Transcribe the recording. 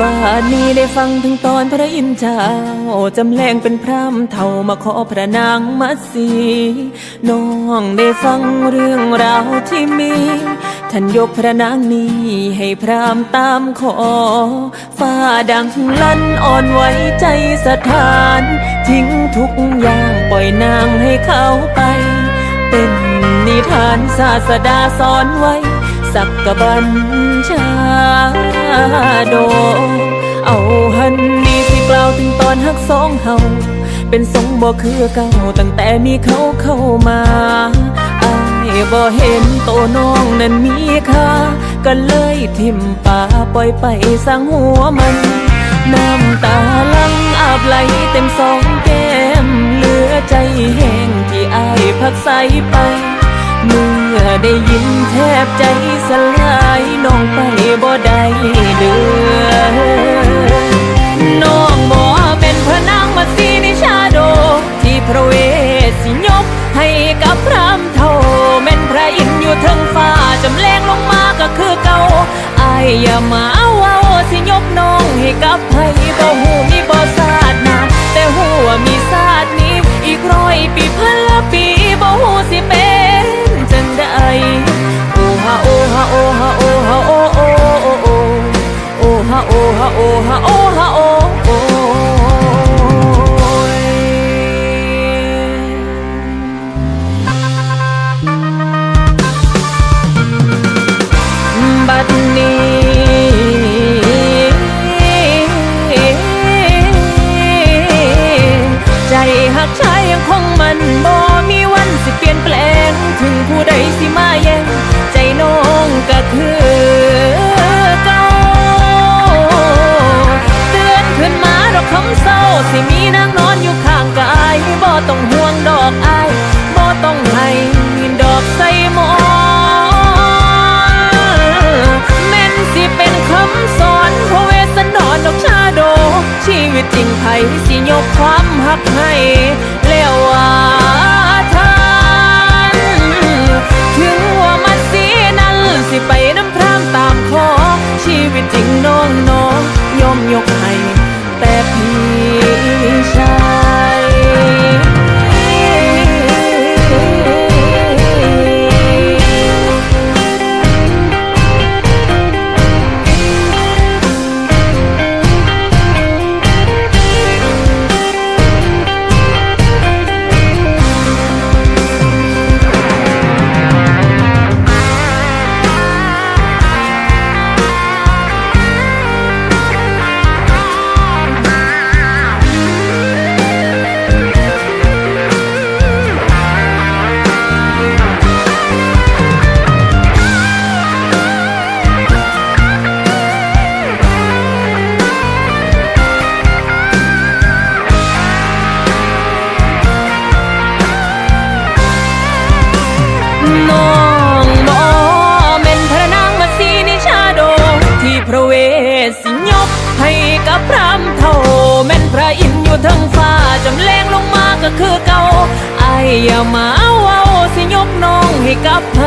บาดนี้ได้ฟังถึงตอนพระอินทร์เจ้าจำแรงเป็นพรามเท่ามาขอพระนางมัตสีน้องได้ฟังเรื่องราวที่มี ท่านยกพระนางนี้ให้พรามตามขอฟ้าดังลั่นอ่อนไหวใจสถาน ทิ้งทุกอย่างปล่อยนางให้เขาไป เป็นนิทานศาสดาสอนไว้ สักกะบัญชา โด เอาหันนี่สิกล่าวถึงตอนฮักสองเฮาเป็นทรงบ่คือเก่าตั้งแต่มีเขาเข้ามาอายบ่เห็นโตน้องนั้นมีค่าก็เลยทิมป่าปล่อยไปสร้างหัวมัน น้ำตาลังอาบไหลเต็มสองแก้มเหลือใจแห้งที่อายพักใสไป เมื่อได้ยินแทบใจสลาย ให้กับพรามเท่าแม่นพระอินอยู่เทิงฟ้าจำแรงลงมาก็คือเก่าอายอย่ามาเว้าสิยกน้องให้กับไผบ่หู กชายยังคงมันบ่มีวันสิเปลี่ยนแปลง ถึงผู้ใดสิมาแย่งใจน้องก็คือเก่าเตือนขึ้นมาดอกคำเศร้าสิมีนางนอนอยู่ข้างกายบ่ต้องห่วงดอกอายบ่ต้องให้ สิยกความหักให้ ก็คือเก่าไอ้อย่ามาเว้าสิยกน้องให้กับไผ